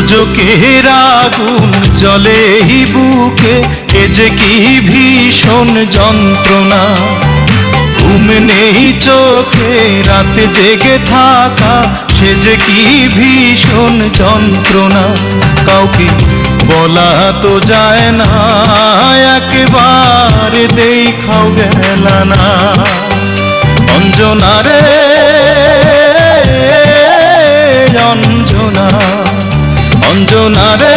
দোজকের আগুন জলে বুকে, এ যে কি ভীষণ যন্ত্রণা। ঘুম নেই চোখে, রাতে জেগে থাকা, সে যে কি ভীষণ যন্ত্রণা। কাউকে বলা তো যায় না, একেবারে দেখাও গেল না। অঞ্জনা রে, অঞ্জনা। অঞ্জনা রে,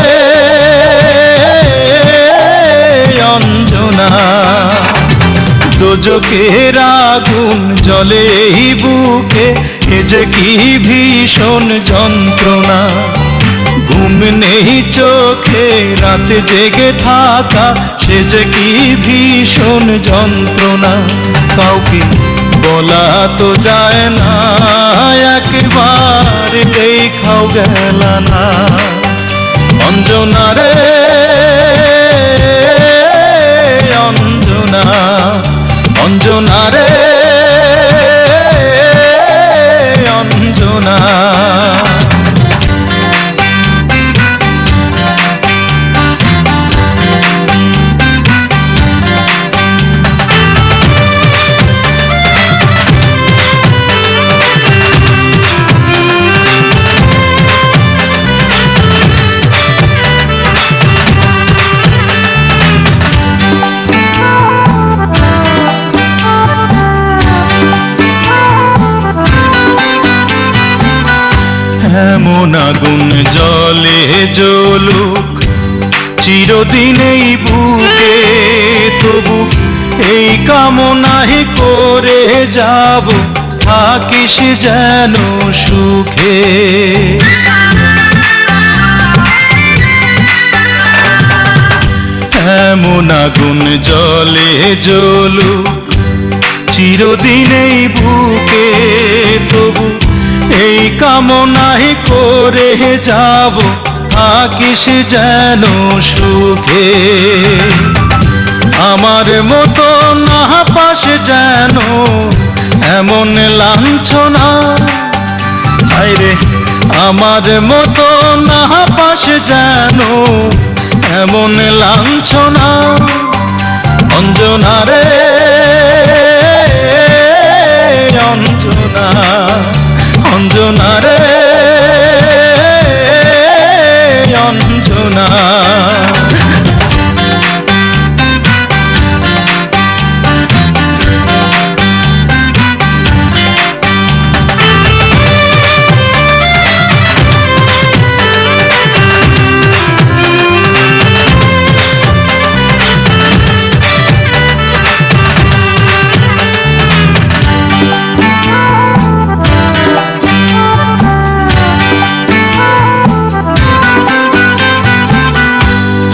অঞ্জনা। দোজকের আগুন জলে এই বুকে, এ যে কি ভীষণ যন্ত্রণা। ঘুম নেই চোখে, রাতে জেগে থাকা, সে যে কি ভীষণ যন্ত্রণা। কাউকে বলা তো যায় না, একবার দেখাও গেল না। অঞ্জনা রে অঞ্জনা। অঞ্জনা রে। এমন আগুন জলে জ্বলুক। চিরদিন এই বুকে তবু এই কামনাই করে যাব। থাকিস যেন সুখে। এমন আগুন জলে জ্বলুক। চিরদিন এই বুকে তবু কামনাই করে যাব, থাকিস যেন সুখে। আমার মতো না পাশ যেন এমন লাঞ্ছনা। হায়রে, আমার মতো না পাশ যেন এমন লাঞ্ছনা। অঞ্জনা রে, অঞ্জনা। অঞ্জনা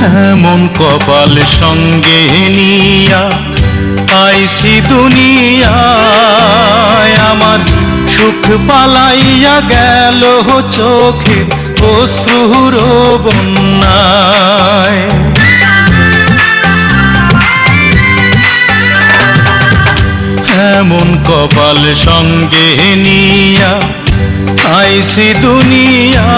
এমন কপাল সঙ্গে নিয়া, আইসি দুনিয়ায় আমার সুখ পালাইয়া গেল চোখে অশ্রুর বন্যায় এমন কপাল সঙ্গে নিয়া, আইসি সুখ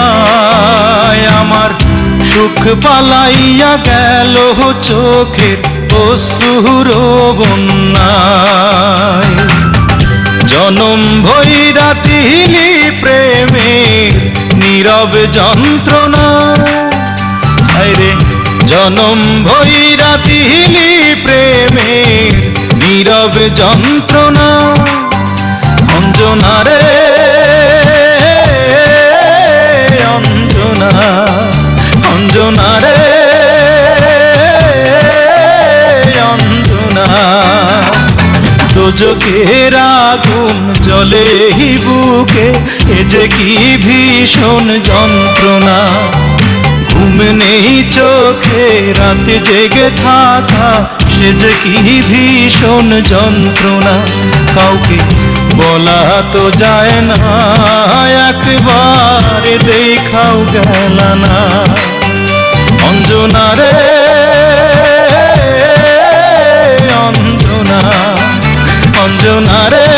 পালাইয়া গেল চোখের অশ্রুর বন্যায় জনম ভৈরা তিলি প্রেমে নীরব যন্ত্রণা রে, জনম ভৈরা তিলি প্রেমে নীরব যন্ত্রণা অঞ্জনা দোজকের আগুন জলে বুকে। এ যে কি ভীষণ যন্ত্রণা। ঘুম নেই চোখে, রাতে জেগে থাকা, সে যে কি ভীষণ যন্ত্রণা। কাউকে বলা তো যায় না, একবার দেখাও না অঞ্জনারে